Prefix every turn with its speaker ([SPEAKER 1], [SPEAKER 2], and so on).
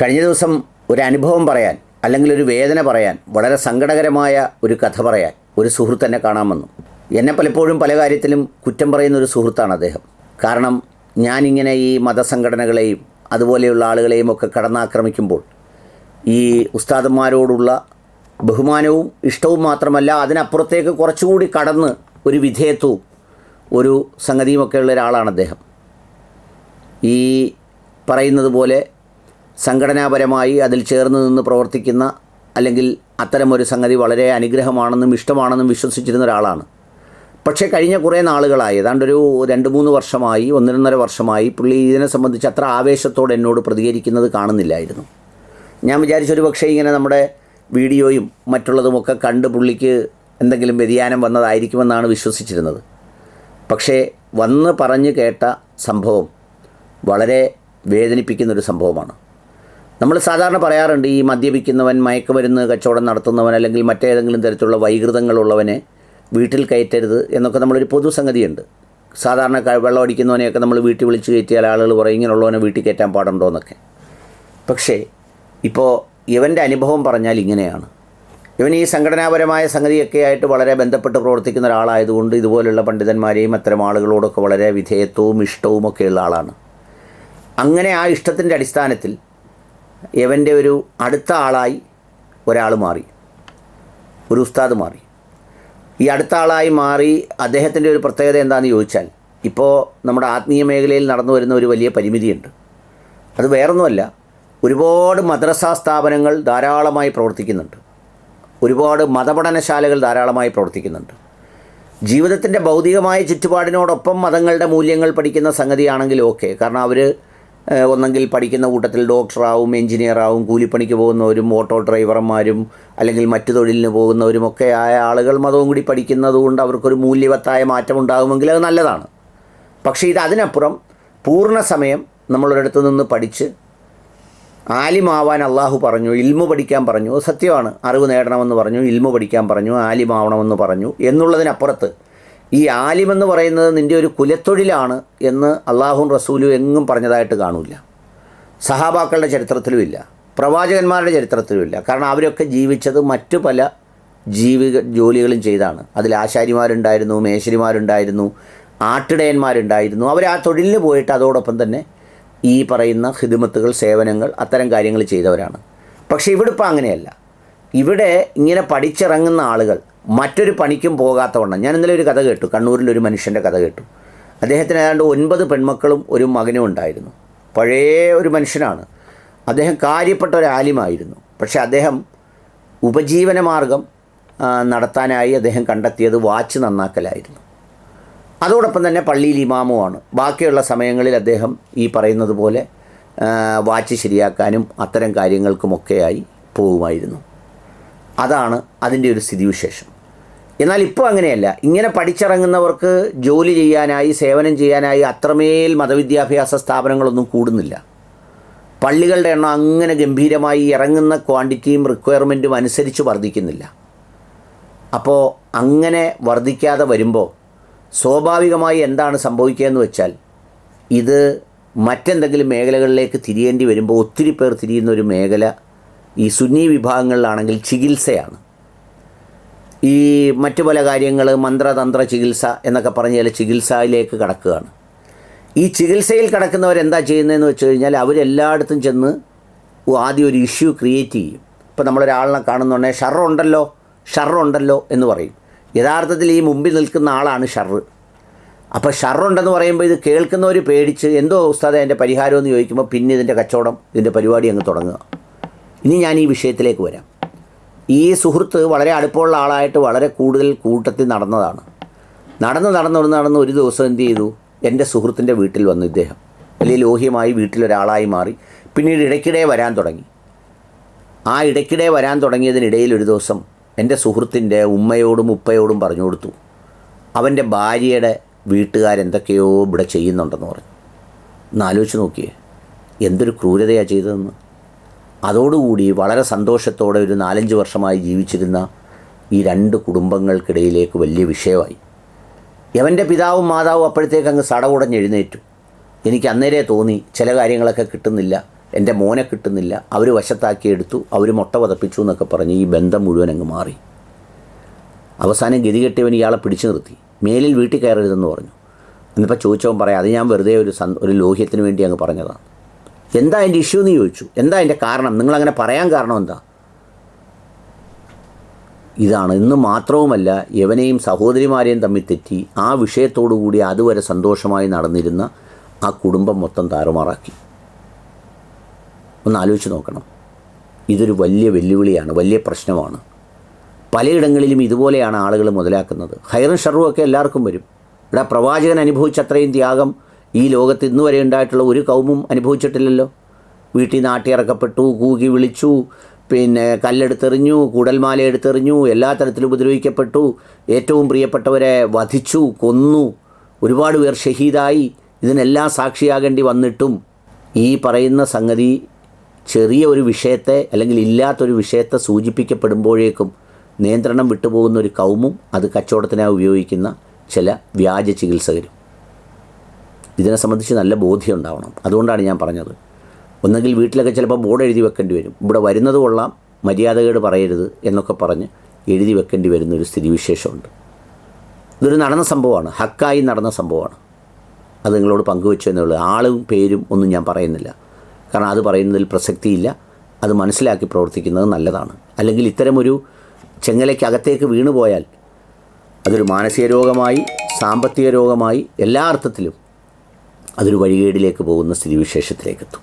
[SPEAKER 1] കഴിഞ്ഞ ദിവസം ഒരു അനുഭവം പറയാൻ അല്ലെങ്കിൽ ഒരു വേദന പറയാൻ വളരെ സങ്കടകരമായ ഒരു കഥ പറയാൻ ഒരു സുഹൃത്ത് എന്നെ കാണാൻ വന്നു. എന്നെ പലപ്പോഴും പല കാര്യത്തിലും കുറ്റം പറയുന്ന ഒരു സുഹൃത്താണ് അദ്ദേഹം. കാരണം ഞാനിങ്ങനെ ഈ മതസംഘടനകളെയും അതുപോലെയുള്ള ആളുകളെയും ഒക്കെ കടന്നാക്രമിക്കുമ്പോൾ ഈ ഉസ്താദന്മാരോടുള്ള ബഹുമാനവും ഇഷ്ടവും മാത്രമല്ല അതിനപ്പുറത്തേക്ക് കുറച്ചുകൂടി കടന്ന് ഒരു വിധേയത്വവും ഒരു സംഗതിയുമൊക്കെ ഉള്ള ഒരാളാണ് അദ്ദേഹം. ഈ പറയുന്നത് പോലെ സംഘടനാപരമായി അതിൽ ചേർന്ന് നിന്ന് പ്രവർത്തിക്കുന്ന അല്ലെങ്കിൽ അത്തരമൊരു സംഗതി വളരെ അനുഗ്രഹമാണെന്നും ഇഷ്ടമാണെന്നും വിശ്വസിച്ചിരുന്ന ഒരാളാണ്. പക്ഷേ കഴിഞ്ഞ കുറേ നാളുകളായി ഏതാണ്ടൊരു രണ്ട് മൂന്ന് വർഷമായി ഒന്നൊന്നര വർഷമായി പുള്ളി ഇതിനെ സംബന്ധിച്ച് അത്ര ആവേശത്തോടെ എന്നോട് പ്രതികരിക്കുന്നത് കാണുന്നില്ലായിരുന്നു. ഞാൻ വിചാരിച്ചൊരു പക്ഷേ ഇങ്ങനെ നമ്മുടെ വീഡിയോയും മറ്റുള്ളതുമൊക്കെ കണ്ട് പുള്ളിക്ക് എന്തെങ്കിലും വ്യതിയാനം വന്നതായിരിക്കുമെന്നാണ് വിശ്വസിച്ചിരുന്നത്. പക്ഷേ വന്ന് പറഞ്ഞ് കേട്ട സംഭവം വളരെ വേദനിപ്പിക്കുന്നൊരു സംഭവമാണ്. നമ്മൾ സാധാരണ പറയാറുണ്ട് ഈ മദ്യപിക്കുന്നവൻ മയക്കുമരുന്ന് കച്ചവടം നടത്തുന്നവൻ അല്ലെങ്കിൽ മറ്റേതെങ്കിലും തരത്തിലുള്ള വൈകൃതങ്ങളുള്ളവനെ വീട്ടിൽ കയറ്റരുത് എന്നൊക്കെ നമ്മളൊരു പൊതുസംഗതിയുണ്ട്. സാധാരണ വെള്ളം അടിക്കുന്നവനെയൊക്കെ നമ്മൾ വീട്ടിൽ വിളിച്ച് കയറ്റിയാൽ ആളുകൾ പറയും ഇങ്ങനെയുള്ളവനെ വീട്ടിൽ കയറ്റാൻ പാടുണ്ടോ? എന്നൊക്കെ. പക്ഷേ ഇപ്പോൾ ഇവന്റെ അനുഭവം പറഞ്ഞാൽ ഇങ്ങനെയാണ്. ഇവൻ ഈ സംഘടനാപരമായ സംഗതിയൊക്കെ ആയിട്ട് വളരെ ബന്ധപ്പെട്ട് പ്രവർത്തിക്കുന്ന ഒരാളായതുകൊണ്ട് ഇതുപോലുള്ള പണ്ഡിതന്മാരെയും അത്തരം ആളുകളോടൊക്കെ വളരെ വിധേയത്വവും ഇഷ്ടവും ഒക്കെയുള്ള ആളാണ്. അങ്ങനെ ആ ഇഷ്ടത്തിന്റെ അടിസ്ഥാനത്തിൽ ഇവന്റെ ഒരു അടുത്ത ആളായി ഒരാൾ മാറി. ഒരു ഉസ്താദ് മാറി. ഈ അടുത്ത ആളായി മാറി അദ്ദേഹത്തിന്റെ ഒരു പ്രത്യേകത എന്താണെന്ന് ചോദിച്ചാൽ ഇപ്പോൾ നമ്മുടെ ആത്മീയ മേഖലയിൽ നടന്നു വരുന്ന ഒരു വലിയ പരിമിതിയുണ്ട്. അത് വേറൊന്നുമല്ല ഒരുപാട് മദ്രസാ സ്ഥാപനങ്ങൾ ധാരാളമായി പ്രവർത്തിക്കുന്നുണ്ട്. ഒരുപാട് മതപഠനശാലകൾ ധാരാളമായി പ്രവർത്തിക്കുന്നുണ്ട്. ജീവിതത്തിന്റെ ഭൗതികമായ ചുറ്റുപാടിനോടൊപ്പം മതങ്ങളുടെ മൂല്യങ്ങൾ പഠിക്കുന്ന സംഗതിയാണെങ്കിലും ഓക്കെ. കാരണം അവർ ഒന്നെങ്കിൽ പഠിക്കുന്ന കൂട്ടത്തിൽ ഡോക്ടറാവും എഞ്ചിനീയറാവും കൂലിപ്പണിക്ക് പോകുന്നവരും ഓട്ടോ ഡ്രൈവർമാരും അല്ലെങ്കിൽ മറ്റു തൊഴിലിന് പോകുന്നവരും ഒക്കെ ആയ ആളുകൾ മതവും കൂടി പഠിക്കുന്നത് കൊണ്ട് അവർക്കൊരു മൂല്യവത്തായ മാറ്റം ഉണ്ടാകുമെങ്കിൽ അത് നല്ലതാണ്. പക്ഷേ ഇത് അതിനപ്പുറം പൂർണ സമയം നമ്മളൊരിടത്ത് നിന്ന് പഠിച്ച് ആലിമാവാൻ അള്ളാഹു പറഞ്ഞു ഇൽമു പഠിക്കാൻ പറഞ്ഞു സത്യമാണ് അറിവ് നേടണമെന്ന് പറഞ്ഞു ഇൽമു പഠിക്കാൻ പറഞ്ഞു ആലിമാവണമെന്ന് പറഞ്ഞു എന്നുള്ളതിനപ്പുറത്ത് ഈ ആലിമെന്ന് പറയുന്നത് നിന്റെ ഒരു കുലത്തൊഴിലാണ് എന്ന് അള്ളാഹും റസൂലും എങ്ങും പറഞ്ഞതായിട്ട് കാണില്ല. സഹാബാക്കളുടെ ചരിത്രത്തിലുമില്ല പ്രവാചകന്മാരുടെ ചരിത്രത്തിലുമില്ല കാരണം അവരൊക്കെ ജീവിച്ചത് മറ്റു പല ജീവിക ജോലികളും ചെയ്താണ്. അതിൽ ആശാരിമാരുണ്ടായിരുന്നു മേശരിമാരുണ്ടായിരുന്നു ആട്ടിടയന്മാരുണ്ടായിരുന്നു. അവർ ആ തൊഴിലിന് പോയിട്ട് അതോടൊപ്പം തന്നെ ഈ പറയുന്ന ഹിദമത്തുകൾ സേവനങ്ങൾ അത്തരം കാര്യങ്ങൾ ചെയ്തവരാണ്. പക്ഷേ ഇവിടെ ഇപ്പോൾ അങ്ങനെയല്ല. ഇവിടെ ഇങ്ങനെ പഠിച്ചിറങ്ങുന്ന ആളുകൾ മറ്റൊരു പണിക്കും പോകാത്തവണ്ണം ഞാൻ ഇന്നലെ ഒരു കഥ കേട്ടു. കണ്ണൂരിലൊരു മനുഷ്യന്റെ കഥ കേട്ടു. അദ്ദേഹത്തിന് ഏതാണ്ട് ഒൻപത് പെൺമക്കളും ഒരു മകനും ഉണ്ടായിരുന്നു. പഴയ ഒരു മനുഷ്യനാണ്. അദ്ദേഹം കാര്യപ്പെട്ട ഒരു ആലിമായിരുന്നു. പക്ഷേ അദ്ദേഹം ഉപജീവന മാർഗം നടത്താനായി അദ്ദേഹം കണ്ടെത്തിയത് വാച്ച് നന്നാക്കലായിരുന്നു. അതോടൊപ്പം തന്നെ പള്ളിയിൽ ഇമാമുമാണ്. ബാക്കിയുള്ള സമയങ്ങളിൽ അദ്ദേഹം ഈ പറയുന്നത് പോലെ വാച്ച് ശരിയാക്കാനും അത്തരം കാര്യങ്ങൾക്കുമൊക്കെയായി പോകുമായിരുന്നു. അതാണ് അതിന്റെ ഒരു സ്ഥിതിവിശേഷം. എന്നാൽ ഇപ്പോൾ അങ്ങനെയല്ല. ഇങ്ങനെ പഠിച്ചിറങ്ങുന്നവർക്ക് ജോലി ചെയ്യാനായി സേവനം ചെയ്യാനായി അത്രമേൽ മതവിദ്യാഭ്യാസ സ്ഥാപനങ്ങളൊന്നും കൂടുന്നില്ല. പള്ളികളുടെ എണ്ണം അങ്ങനെ ഗംഭീരമായി ഇറങ്ങുന്ന ക്വാണ്ടിറ്റിയും റിക്വയർമെന്റും അനുസരിച്ച് വർദ്ധിക്കുന്നില്ല. അപ്പോൾ അങ്ങനെ വർദ്ധിക്കാതെ വരുമ്പോൾ സ്വാഭാവികമായി എന്താണ് സംഭവിക്കുകയെന്ന് വെച്ചാൽ ഇത് മറ്റെന്തെങ്കിലും മേഖലകളിലേക്ക് തിരിയേണ്ടി വരുമ്പോൾ ഒത്തിരി പേർ തിരിയുന്ന ഒരു മേഖല ഈ സുന്നി വിഭാഗങ്ങളിലാണെങ്കിൽ ചികിത്സയാണ്. ഈ മറ്റു പല കാര്യങ്ങൾ മന്ത്രതന്ത്ര ചികിത്സ എന്നൊക്കെ പറഞ്ഞ ചില ചികിത്സയിലേക്ക് കടക്കുകയാണ്. ഈ ചികിത്സയിൽ കിടക്കുന്നവരെന്താ ചെയ്യുന്നതെന്ന് വെച്ച് കഴിഞ്ഞാൽ അവരെല്ലായിടത്തും ചെന്ന് ആദ്യം ഒരു ഇഷ്യൂ ക്രിയേറ്റ് ചെയ്യും. ഇപ്പോൾ നമ്മളൊരാളിനെ കാണുന്നുണ്ടെങ്കിൽ ഷറുണ്ടല്ലോ ഷറുണ്ടല്ലോ എന്ന് പറയും. യഥാർത്ഥത്തിൽ ഈ മുമ്പിൽ നിൽക്കുന്ന ആളാണ് ഷറ് അപ്പോൾ ഷറുണ്ടെന്ന് പറയുമ്പോൾ ഇത് കേൾക്കുന്നവർ പേടിച്ച് എന്തോ ഉസ്താദ എന്റെ പരിഹാരമെന്ന് ചോദിക്കുമ്പോൾ പിന്നെ ഇതിന്റെ കച്ചവടം ഇതിന്റെ പരിപാടി അങ്ങ് തുടങ്ങുക. ഇനി ഞാൻ ഈ വിഷയത്തിലേക്ക് വരാം. ഈ സുഹൃത്ത് വളരെ അടുപ്പമുള്ള ആളായിട്ട് വളരെ കൂടുതൽ കൂട്ടത്തിൽ നടന്നതാണ്. നടന്ന് നടന്ന് നടന്ന് ഒരു ദിവസം എന്ത് ചെയ്തു? എന്റെ സുഹൃത്തിന്റെ വീട്ടിൽ വന്നു ഇദ്ദേഹം. വലിയ ലോഹ്യമായി വീട്ടിലൊരാളായി മാറി. പിന്നീട് ഇടയ്ക്കിടെ വരാൻ തുടങ്ങി. ആ ഇടയ്ക്കിടെ വരാൻ തുടങ്ങിയതിനിടയിൽ ഒരു ദിവസം എന്റെ സുഹൃത്തിന്റെ ഉമ്മയോടും ഉപ്പയോടും പറഞ്ഞു കൊടുത്തു. അവന്റെ ഭാര്യയുടെ വീട്ടുകാരെന്തൊക്കെയോ ഇവിടെ ചെയ്യുന്നുണ്ടെന്ന് പറഞ്ഞു. ഒന്ന് ആലോചിച്ച് നോക്കിയേ. എന്തൊരു ക്രൂരതയാണ് ചെയ്തതെന്ന്. അതോടുകൂടി വളരെ സന്തോഷത്തോടെ ഒരു നാലഞ്ച് വർഷമായി ജീവിച്ചിരുന്ന ഈ രണ്ട് കുടുംബങ്ങൾക്കിടയിലേക്ക് വലിയ വിഷയമായി. യവന്റെ പിതാവും മാതാവും അപ്പോഴത്തേക്ക് അങ്ങ് സടകുടഞ്ഞെഴുന്നേറ്റു. എനിക്ക് അന്നേരേ തോന്നി ചില കാര്യങ്ങളൊക്കെ കിട്ടുന്നില്ല എന്റെ മോനെ കിട്ടുന്നില്ല അവർ വശത്താക്കിയെടുത്തു അവർ മുട്ട പതപ്പിച്ചു എന്നൊക്കെ പറഞ്ഞ് ഈ ബന്ധം മുഴുവൻ അങ്ങ് മാറി. അവസാനം ഗതികെട്ടിയവൻ ഇയാളെ പിടിച്ചു നിർത്തി. മേലിൽ വീട്ടിൽ കയറരുതെന്ന് പറഞ്ഞു. എന്നിപ്പോൾ ചോദിച്ചവൻ പറയാം അത് ഞാൻ വെറുതെ ഒരു സന് ഒരു ലോഹ്യത്തിന് വേണ്ടി അങ്ങ് പറഞ്ഞതാണ് എന്താ അതിന്റെ ഇഷ്യൂ എന്ന് ചോദിച്ചു. എന്താ അതിന്റെ കാരണം? നിങ്ങളങ്ങനെ പറയാൻ കാരണം എന്താ? ഇതാണ്. ഇന്ന് മാത്രവുമല്ല യവനെയും സഹോദരിമാരെയും തമ്മിൽ തെറ്റി ആ വിഷയത്തോടു കൂടി അതുവരെ സന്തോഷമായി നടന്നിരുന്ന ആ കുടുംബം മൊത്തം താറുമാറാക്കി. ഒന്ന് ആലോചിച്ച് നോക്കണം. ഇതൊരു വലിയ വെല്ലുവിളിയാണ് വലിയ പ്രശ്നമാണ്. പലയിടങ്ങളിലും ഇതുപോലെയാണ് ആളുകൾ മുതലാക്കുന്നത്. ഹൈറും ഷറും ഒക്കെ എല്ലാവർക്കും വരും. ഇവിടെ പ്രവാചകൻ അനുഭവിച്ച അത്രയും ത്യാഗം ഈ ലോകത്ത് ഇന്ന് വരെ ഉണ്ടായിട്ടുള്ള ഒരു കൗമും അനുഭവിച്ചിട്ടില്ലല്ലോ. വീട്ടിൽ നിന്ന് കൂകി വിളിച്ചു പിന്നെ കല്ലെടുത്തെറിഞ്ഞു കൂടൽമാല എടുത്തെറിഞ്ഞു എല്ലാ തരത്തിലും ഉപദ്രവിക്കപ്പെട്ടു ഏറ്റവും പ്രിയപ്പെട്ടവരെ വധിച്ചു കൊന്നു ഒരുപാട് പേർ ഷഹീദായി ഇതിനെല്ലാം സാക്ഷിയാകേണ്ടി വന്നിട്ടും ഈ പറയുന്ന സംഗതി ചെറിയ ഒരു വിഷയത്തെ അല്ലെങ്കിൽ ഇല്ലാത്തൊരു വിഷയത്തെ സൂചിപ്പിക്കപ്പെടുമ്പോഴേക്കും നിയന്ത്രണം വിട്ടുപോകുന്ന ഒരു കൗമും അത് കച്ചവടത്തിനായി ഉപയോഗിക്കുന്ന ചില വ്യാജ ചികിത്സകരും. ഇതിനെ സംബന്ധിച്ച് നല്ല ബോധ്യം ഉണ്ടാവണം. അതുകൊണ്ടാണ് ഞാൻ പറഞ്ഞത്. ഒന്നെങ്കിൽ വീട്ടിലൊക്കെ ചിലപ്പോൾ ബോർഡ് എഴുതി വെക്കേണ്ടി വരും. ഇവിടെ വരുന്നത് കൊള്ളാം മര്യാദകേട് പറയരുത് എന്നൊക്കെ പറഞ്ഞ് എഴുതി വെക്കേണ്ടി വരുന്ന ഒരു സ്ഥിതിവിശേഷമുണ്ട്. ഇതൊരു നടന്ന സംഭവമാണ്. ഹക്കായി നടന്ന സംഭവമാണ്. അത് നിങ്ങളോട് പങ്കുവെച്ചു എന്നുള്ളത് ആളും പേരും ഒന്നും ഞാൻ പറയുന്നില്ല. കാരണം അത് പറയുന്നതിൽ പ്രസക്തിയില്ല. അത് മനസ്സിലാക്കി പ്രവർത്തിക്കുന്നത് നല്ലതാണ്. അല്ലെങ്കിൽ ഇത്തരമൊരു ചെങ്ങലയ്ക്കകത്തേക്ക് വീണുപോയാൽ അതൊരു മാനസിക രോഗമായി സാമ്പത്തിക രോഗമായി എല്ലാ അർത്ഥത്തിലും അതൊരു വഴികേടിലേക്ക് പോകുന്ന സ്ഥിതിവിശേഷത്തിലേക്കെത്തും.